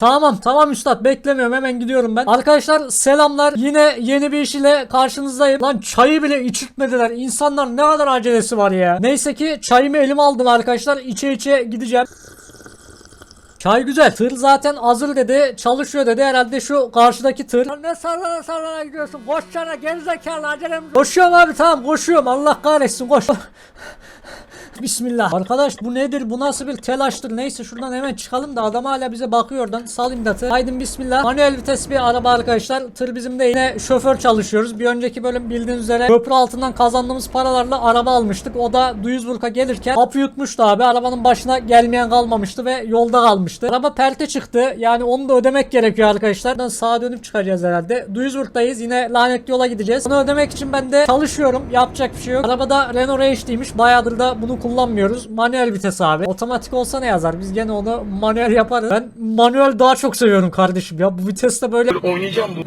Tamam tamam üstad beklemiyorum hemen gidiyorum ben. Arkadaşlar selamlar yine yeni bir iş ile karşınızdayım. Lan çayı bile içirtmediler. İnsanlar ne kadar acelesi var ya. Neyse ki çayımı elime aldım arkadaşlar. İçe içe gideceğim. Çay güzel. Tır zaten hazır dedi. Çalışıyor dedi. Herhalde şu karşıdaki tır. Lan Ne sallana sallana gidiyorsun? Koşsana gerizekalı acelem. Koşuyorum abi tamam koşuyorum. Allah kahretsin koş. Bismillah. Arkadaş bu nedir? Bu nasıl bir telaştır? Neyse şuradan hemen çıkalım da adam hala bize bakıyor oradan. Salayım da tır. Haydi bismillah. Manuel vites bir araba arkadaşlar. Tır bizim de yine şoför çalışıyoruz. Bir önceki bölüm bildiğiniz üzere köprü altından kazandığımız paralarla araba almıştık. O da Duisburg'a gelirken hapı yutmuştu abi. Arabanın başına gelmeyen kalmamıştı ve yolda kalmıştı. Araba perte çıktı. Yani onu da ödemek gerekiyor arkadaşlar. Buradan sağa dönüp çıkacağız herhalde. Duisburg'dayız. Yine lanetli yola gideceğiz. Bunu ödemek için ben de çalışıyorum. Yapacak bir şey yok. Arabada Renault Range'liymiş. Bayağıdır da bunu kullanmıyoruz. Manuel vites abi. Otomatik olsa ne yazar? Biz gene onu manuel yaparız. Ben manuel daha çok seviyorum kardeşim ya. Bu viteste böyle oynayacağım bu.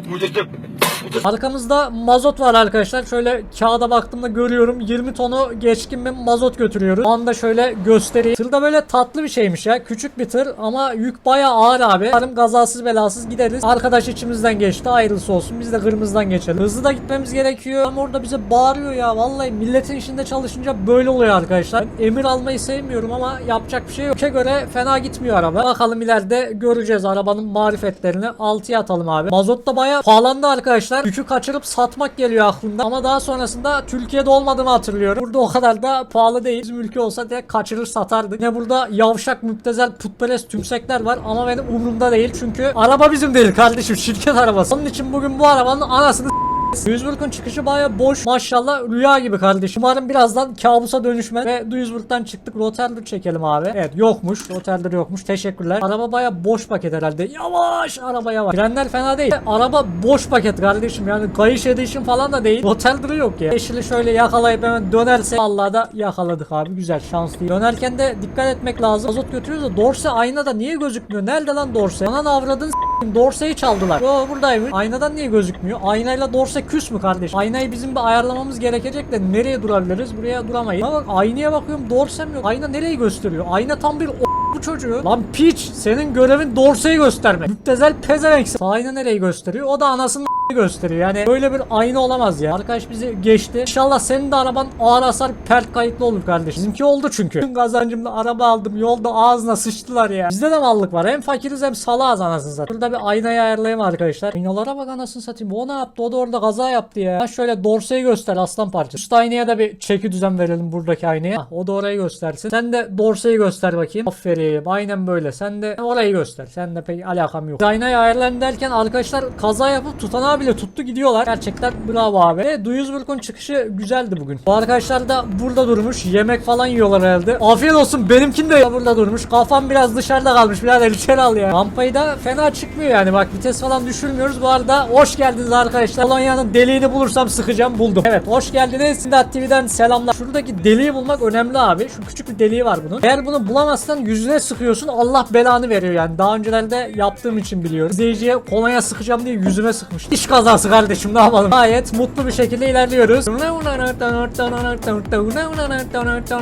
Arkamızda mazot var arkadaşlar. Şöyle kağıda baktığımda görüyorum. 20 tonu geçkin bir mazot götürüyoruz. Şu anda şöyle göstereyim. Tır da böyle tatlı bir şeymiş ya. Küçük bir tır ama yük bayağı ağır abi. Umarım kazasız belasız gideriz. Arkadaş içimizden geçti. Ayrılısı olsun. Biz de kırmızıdan geçelim. Hızlı da gitmemiz gerekiyor. Ama orada bize bağırıyor ya. Vallahi milletin işinde çalışınca böyle oluyor arkadaşlar. Emir almayı sevmiyorum ama yapacak bir şey yok. Üçe göre fena gitmiyor araba. Bakalım ileride göreceğiz arabanın marifetlerini. 6'ya atalım abi. Mazot da bayağı pahalandı arkadaşlar. Yükü kaçırıp satmak geliyor aklımda. Ama daha sonrasında Türkiye'de olmadığını hatırlıyorum. Burada o kadar da pahalı değil. Bizim ülke olsa direkt kaçırır satardık. Yine burada yavşak müptezel putperest tümsekler var ama benim umurumda değil. Çünkü araba bizim değil kardeşim. Şirket arabası. Onun için bugün bu arabanın anasını Duisburg'un çıkışı baya boş. Maşallah rüya gibi kardeşim. Umarım birazdan kabusa dönüşmez. Ve Duisburg'dan çıktık. Rotterdam çekelim abi. Evet yokmuş. Rotterdam yokmuş. Teşekkürler. Araba baya boş paket herhalde. Yavaş araba yavaş. Frenler fena değil. Araba boş paket kardeşim. Yani kayış edişim falan da değil. Rotterdam yok ya. Yeşili şöyle yakalayıp hemen dönerse Allah da yakaladık abi. Güzel şanslı. Dönerken de dikkat etmek lazım. Azot götürüyoruz da Dorse aynada niye gözükmüyor? Nerede lan Dorse? Anan avradın. Dorse'yi çaldılar. Yo buradaymış. Aynadan niye gözükmüyor? Aynayla Dorse küs mü kardeş? Aynayı bizim bir ayarlamamız gerekecek de nereye durabiliriz? Buraya duramayız. Ama bak aynaya bakıyorum Dorse'm yok. Ayna nereyi gösteriyor? Ayna tam bir bu çocuğu. Lan piç senin görevin Dorse'yi göstermek. Müptezel pezevenk. Ayna nereyi gösteriyor? O da anasının gösteriyor. Yani böyle bir ayna olamaz ya. Arkadaş bizi geçti. İnşallah senin de araban ağır hasar pert kayıtlı olur kardeş. Bizimki oldu çünkü. Tüm kazancımla araba aldım. Yolda ağzına sıçtılar ya. Bizde de mallık var. Hem fakiriz hem salağız anasını satayım. Burada bir aynayı ayarlayayım arkadaşlar. Aynalara bak anasını satayım. O ne yaptı? O da orada kaza yaptı ya. Ha şöyle dorseyi göster aslan parçası. Üst aynaya da bir çeki düzen verelim buradaki aynaya. Hah, o da orayı göstersin. Sen de dorseyi göster bakayım. Aferin. Aynen böyle. Sen de orayı göster. Sen de pek alakam yok. Aynayı ayarlayın derken arkadaşlar kaza yapıp tutanağı bile tuttu gidiyorlar. Gerçekten bravo abi. Ve Duisburg'un çıkışı güzeldi bugün. Bu arkadaşlar da burada durmuş. Yemek falan yiyorlar herhalde. Afiyet olsun. Benimkin de burada durmuş. Kafam biraz dışarıda kalmış. Birader içeri al ya. Rampayı da fena çıkmıyor yani. Bak vites falan düşürmüyoruz. Bu arada hoş geldiniz arkadaşlar. Polonya'nın deliğini bulursam sıkacağım. Buldum. Evet hoş geldiniz. Sindat TV'den selamlar. Şuradaki deliği bulmak önemli abi. Şu küçük bir deliği var bunun. Eğer bunu bulamazsan yüzüne sıkıyorsun. Allah belanı veriyor yani. Daha öncelerde yaptığım için biliyorum. İzleyiciye kolonya sıkacağım diye yüzüme sıkmış. İş kazası kardeşim ne yapalım. Gayet mutlu bir şekilde ilerliyoruz.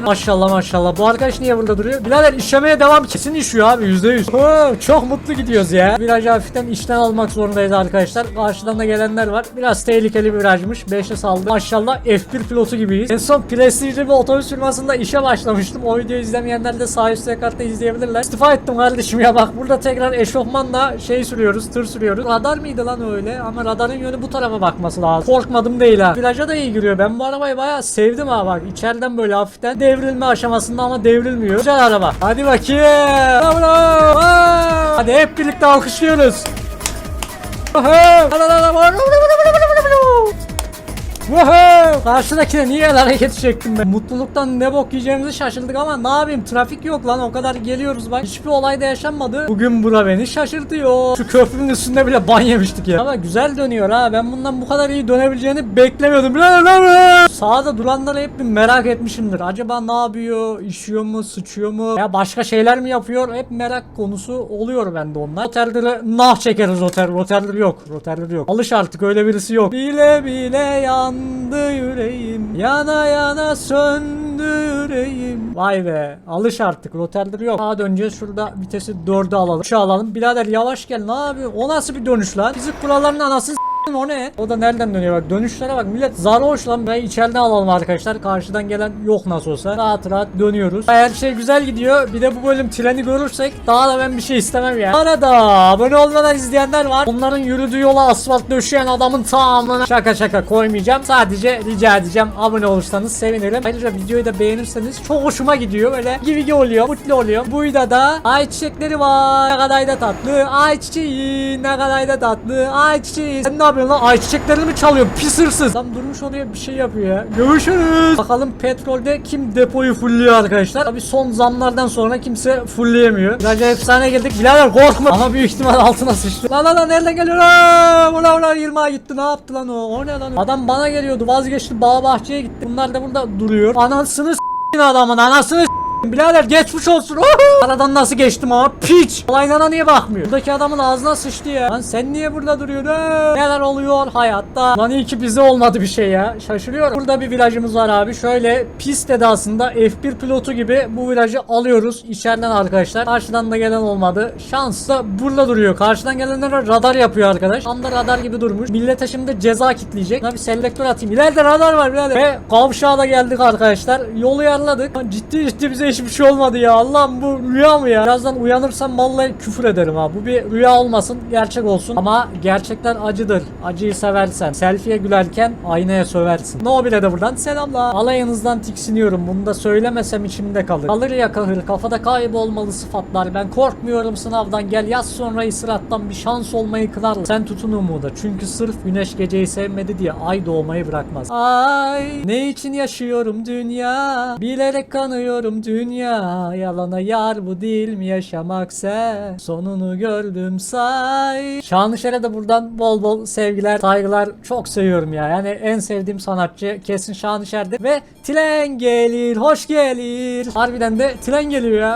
Maşallah maşallah. Bu arkadaş niye burada duruyor? Birader işlemeye devam. Kesin işiyor abi %100. Oo, çok mutlu gidiyoruz ya. Virajı hafiften işten almak zorundayız arkadaşlar. Karşıdan da gelenler var. Biraz tehlikeli bir virajmış. 5'e saldı. Maşallah F1 pilotu gibiyiz. En son prestijli bir otobüs firmasında işe başlamıştım. O videoyu izlemeyenler de sağ üst kartta izleyebilirler. İstifa ettim kardeşim ya bak burada tekrar eşofmanla şey sürüyoruz, tır sürüyoruz. Radar mıydı lan öyle? Ama radarın yönü bu tarafa bakması lazım. Korkmadım değil ha. Viraja da iyi giriyor. Ben bu arabayı bayağı sevdim ha bak. İçeriden böyle hafiften devrilme aşamasında ama devrilmiyor. Güzel araba. Hadi bakayım. Bravo. Hadi hep birlikte alkışlıyoruz. Woohoo! Karşıdakine niye el hareketi çektim ben? Mutluluktan ne bok yiyeceğimizi şaşırdık ama ne yapayım trafik yok lan o kadar geliyoruz bak. Hiçbir olay da yaşanmadı. Bugün bura beni şaşırtıyor. Şu köprünün üstünde bile ban yemiştik ya. Ama güzel dönüyor ha. Ben bundan bu kadar iyi dönebileceğini beklemiyordum. Sağda duranları hep bir merak etmişimdir. Acaba ne yapıyor? İşiyor mu? Sıçıyor mu? Ya başka şeyler mi yapıyor? Hep merak konusu oluyor bende onlar. Rotterdam'ı nah çekeriz Rotterdam. Rotterdam yok. Rotterdam yok. Alış artık öyle birisi yok. Bile bile yan yandı yüreğim. Yana yana söndü yüreğim. Vay be alış artık. Roteldir yok. Sağa döneceğiz. Şurada vitesi 4'e alalım. Şu alalım. Birader yavaş gel. Ne yapıyorsun? O nasıl bir dönüş lan? Fizik kurallarının anasını o ne? O da nereden dönüyor? Bak dönüşlere bak millet zarhoş lan. Burayı içeriden alalım arkadaşlar. Karşıdan gelen yok nasıl olsa. Rahat rahat dönüyoruz. Her şey güzel gidiyor bir de bu bölüm treni görürsek daha da ben bir şey istemem ya. Arada abone olmadan izleyenler var. Onların yürüdüğü yola asfalt döşeyen adamın tamamına şaka şaka koymayacağım. Sadece rica edeceğim. Abone olursanız sevinirim. Ayrıca videoyu da beğenirseniz çok hoşuma gidiyor. Böyle gibi oluyor mutlu oluyor. Bu videoda ay çiçekleri var. Ne kadar da tatlı. Ay çiçeği ne kadar da tatlı. Ay çiçeği Sen yapıyorsun lan? Ay çiçeklerini mi çalıyorsun pis hırsız. Adam durmuş oraya bir şey yapıyor ya. Görüşürüz. Bakalım petrolde kim depoyu fullüyor arkadaşlar? Tabi son zamlardan sonra kimse fullleyemiyor. Viraja efsane girdik birader korkma. Ama büyük ihtimal altına sıçtı. Lan lan lan nereden geliyor lan? Ula ula 20'a gitti. Ne yaptı lan o? O ne lan? Adam bana geliyordu. Vazgeçti. Bağ bahçeye gitti. Bunlar da burada duruyor. Anasını s**tin adamın. Anasını s**tin. Birader geçmiş olsun. Aradan nasıl geçtim ama piç. Olaylara niye bakmıyor? Buradaki adamın ağzına sıçtı ya. Lan sen niye burada duruyorsun? Neler oluyor hayatta? Lan iyi ki bize olmadı bir şey ya. Şaşırıyorum. Burada bir virajımız var abi. Şöyle pist edasında F1 pilotu gibi bu virajı alıyoruz. içeriden arkadaşlar. Karşıdan da gelen olmadı. Şans da burada duruyor. Karşıdan gelenlere radar yapıyor arkadaş. Anda radar gibi durmuş. Millete şimdi ceza kitleyecek. Bir selektör atayım. İleride radar var birader. Ve kavşağa da geldik arkadaşlar. Yolu yarladık. Ciddi ciddi bize hiçbir şey olmadı ya. Allah'ım bu rüya mı ya? Birazdan uyanırsam vallahi küfür ederim ha. Bu bir rüya olmasın. Gerçek olsun. Ama gerçekler acıdır. Acıyı seversen. Selfie'ye gülerken aynaya söversin. No bile de buradan selamlar. Alayınızdan tiksiniyorum. Bunu da söylemesem içimde kalır. Kalır ya kahır. Kafada kaybolmalı sıfatlar. Ben korkmuyorum sınavdan. Gel yaz sonra sırattan bir şans olmayı kırar. Sen tutun umuda. Çünkü sırf güneş geceyi sevmedi diye ay doğmayı bırakmaz. Ay ne için yaşıyorum dünya? Bilerek kanıyorum dünya. Yalana yar bu değil mi yaşamaksa? Sonunu gördüm say. Şanlışer'e de buradan bol bol sevgiler, saygılar. Çok seviyorum ya. Yani en sevdiğim sanatçı kesin Şanlışer'dir. Ve Tren gelir, hoş gelir. Harbiden de tren geliyor ya.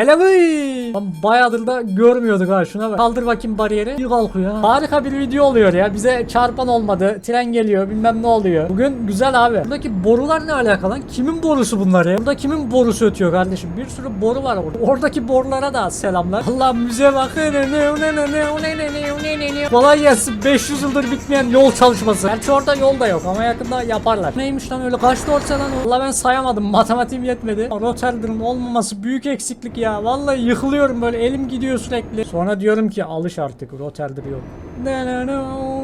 Lan Bayağıdır da görmüyorduk ha şuna bak. Kaldır bakayım bariyeri. Bir kalkıyor ha. Harika bir video oluyor ya. Bize çarpan olmadı. Tren geliyor bilmem ne oluyor. Bugün güzel abi. Buradaki borular ne alakalı lan? Kimin borusu bunlar ya? Burada kimin borusu ötüyor kardeşim? Bir sürü boru var orada. Oradaki borulara da selamlar. Allah müze bak. Kolay gelsin. 500 yıldır bitmeyen yol çalışması. Gerçi orada yol da yok ama yakında yaparlar. Neymiş lan öyle? Kaç dorse lan? Valla ben sayamadım. Matematiğim yetmedi. Rotterdar'ın olmaması büyük eksiklik ya. Vallahi yıkılıyorum böyle. Elim gidiyor sürekli. Sonra diyorum ki alış artık. Rotterdam yok.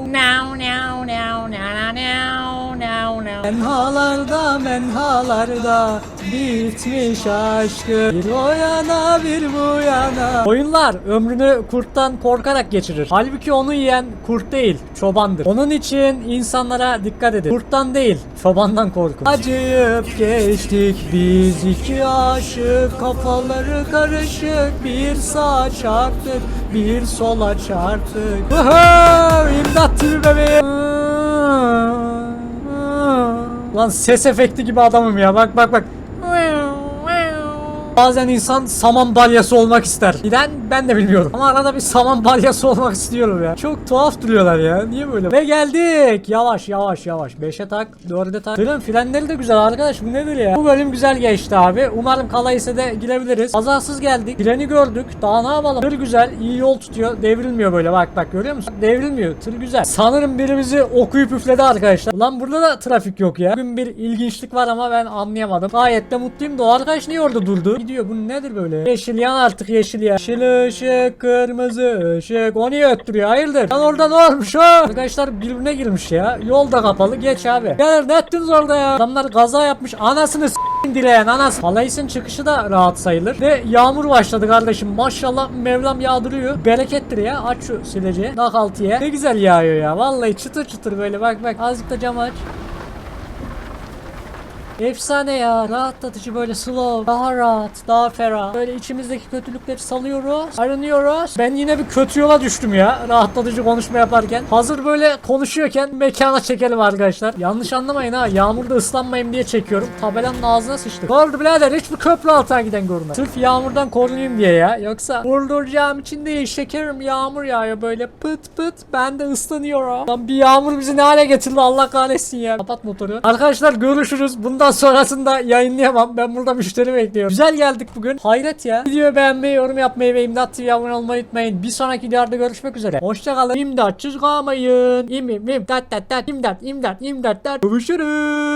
Now, now, now, now, now, now, now. Menhalarda menhalarda bitmiş aşkı. Bir o yana bir bu yana. Oyunlar ömrünü kurttan korkarak geçirir. Halbuki onu yiyen kurt değil çobandır. Onun için insanlara dikkat edin. Kurttan değil çobandan korkun. Acıyıp geçtik biz iki aşık. Kafaları karışık. Bir sağa çarptık Bir sola çarptık. Woohoo! İmdat TV bebeğim Lan ses efekti gibi adamım ya. Bak bak bak. Bazen insan saman balyası olmak ister. Neden ben de bilmiyorum. Ama arada bir saman balyası olmak istiyorum ya. Çok tuhaf duruyorlar ya. Niye böyle? Ve geldik. Yavaş yavaş yavaş. 5'e tak. 4'e tak. Tırın frenleri de güzel arkadaş. Bu nedir ya? Bu bölüm güzel geçti abi. Umarım kalayse de girebiliriz. Kazasız geldik. Treni gördük. Daha ne yapalım? Tır güzel. iyi yol tutuyor. Devrilmiyor böyle. Bak bak görüyor musun? Devrilmiyor. Tır güzel. Sanırım biri bizi okuyup üfledi arkadaşlar. Lan burada da trafik yok ya. Bugün bir ilginçlik var ama ben anlayamadım. Gayet de mutluyum da o arkadaş niye orada durdu? Gidiyor. Bu nedir böyle? Yeşil yan artık yeşil ya. Yeşil ışık, kırmızı ışık. O niye öttürüyor? Hayırdır? Lan orada ne olmuş o? Arkadaşlar birbirine girmiş ya. Yol da kapalı. Geç abi. Gel ne ettiniz orada ya? Adamlar kaza yapmış. Anasını dileyen anası. Halayısın çıkışı da rahat sayılır. Ve yağmur başladı kardeşim. Maşallah Mevlam yağdırıyor. Berekettir ya. Aç şu sileceği. Nakaltıya. Ne güzel yağıyor ya. Vallahi çıtır çıtır böyle. Bak bak. Azıcık da cam aç. Efsane ya. Rahatlatıcı böyle slow. Daha rahat. Daha ferah. Böyle içimizdeki kötülükleri salıyoruz. Arınıyoruz. Ben yine bir kötü yola düştüm ya. Rahatlatıcı konuşma yaparken. Hazır böyle konuşuyorken mekana çekelim arkadaşlar. Yanlış anlamayın ha. Yağmurda ıslanmayayım diye çekiyorum. Tabelanın ağzına sıçtı. Oldu birader? Hiç mi köprü altına giden görme? Sırf yağmurdan korunayım diye ya. Yoksa vurduracağım için değil. Şekerim yağmur yağıyor böyle pıt pıt. Ben de ıslanıyorum. Lan bir yağmur bizi ne hale getirdi Allah kahretsin ya. Kapat motoru. Arkadaşlar görüşürüz. Bundan sonrasında yayınlayamam. Ben burada müşteri bekliyorum. Güzel geldik bugün. Hayret ya. Videoyu beğenmeyi, yorum yapmayı ve İmdat TV'ye abone olmayı unutmayın. Bir sonraki videoda görüşmek üzere. Hoşçakalın. İmdat çizgamayın. İmim, imdat, dat, dat, imdat, imdat, imdat, dat. Görüşürüz.